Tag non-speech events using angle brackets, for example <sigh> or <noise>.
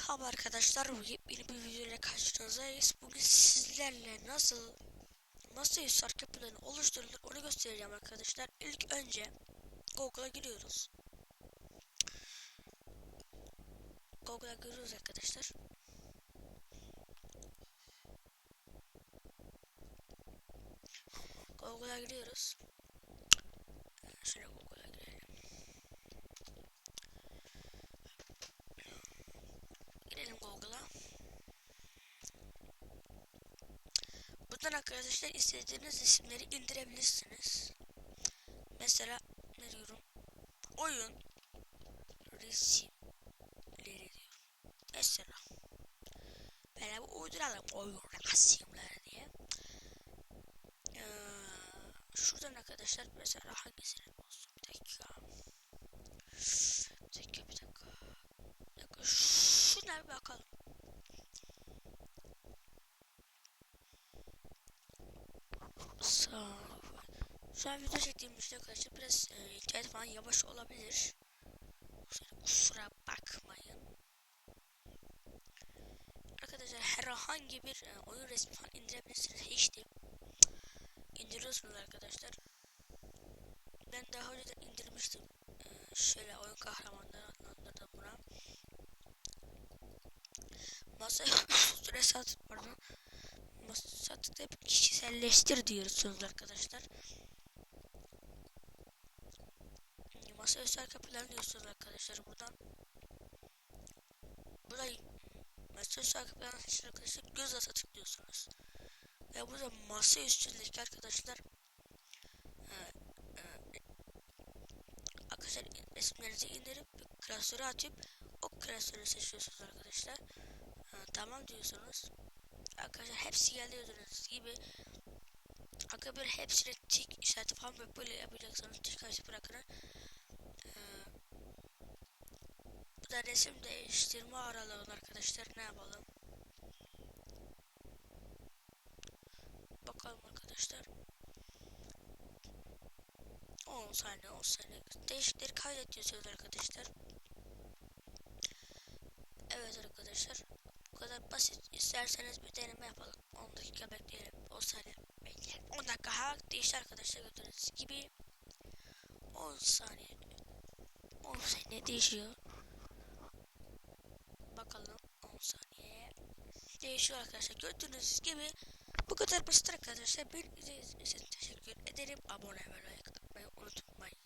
Merhaba arkadaşlar, yeni bir video ile karşınızdayız. Bugün sizlerle nasıl nasıl sark yapılarını oluşturulur onu göstereceğim arkadaşlar. İlk önce Google'a giriyoruz. Google'a giriyoruz arkadaşlar. Google'a giriyoruz. Şöyle Google'a Buradan arkadaşlar istediğiniz isimleri indirebilirsiniz. Mesela ne diyorum? Oyun resimleri diyorum. Mesela böyle bir uyduralım oyun resimleri diye. Ee, şuradan arkadaşlar mesela hangisini olsun bir dakika. Bir dakika bir dakika. Bir dakika şuna bir bakalım. Sağ Şu an video çektiğim için arkadaşlar biraz e, internet falan yavaş olabilir. Kusura- bakmayın. Arkadaşlar herhangi bir e, oyun resmi falan indirebilirsiniz. Hiç değil. İndiriyorsunuz arkadaşlar. Ben daha önce de indirmiştim. E, şöyle oyun kahramanları adlandırdım buna. Masa <laughs> süre sat pardon. Masa tıklayıp kişiselleştir diyorsunuz arkadaşlar. Masa özel kapılar diyorsunuz arkadaşlar buradan. Burayı masa özel kapılar için arkadaşlar göz ata tıklıyorsunuz. Ve burada masa üstündeki arkadaşlar e, e, arkadaşlar resimlerinizi indirip klasöre atıp o klasörü seçiyorsunuz arkadaşlar. E, tamam diyorsunuz. Arkadaşlar hepsi geldi gördüğünüz gibi Arkadaşlar böyle hepsine tik işareti falan böyle, böyle yapacaksınız. Tik işareti bırakın. Ee, bu da resim değiştirme aralığın arkadaşlar ne yapalım? Bakalım arkadaşlar. 10 saniye 10 saniye. Değişikleri kaydet diyorsunuz arkadaşlar. Evet arkadaşlar. Bu kadar basit. İsterseniz bir deneme yapalım. 10 dakika bekleyelim. 10 saniye bekleyelim. 10 dakika ha değişti arkadaşlar gördüğünüz gibi. 10 saniye. 10 saniye değişiyor. Bakalım 10 saniye. Değişiyor arkadaşlar. Gördüğünüz gibi bu kadar basit arkadaşlar. Bir izlediğiniz için teşekkür ederim. Abone ve like atmayı unutmayın.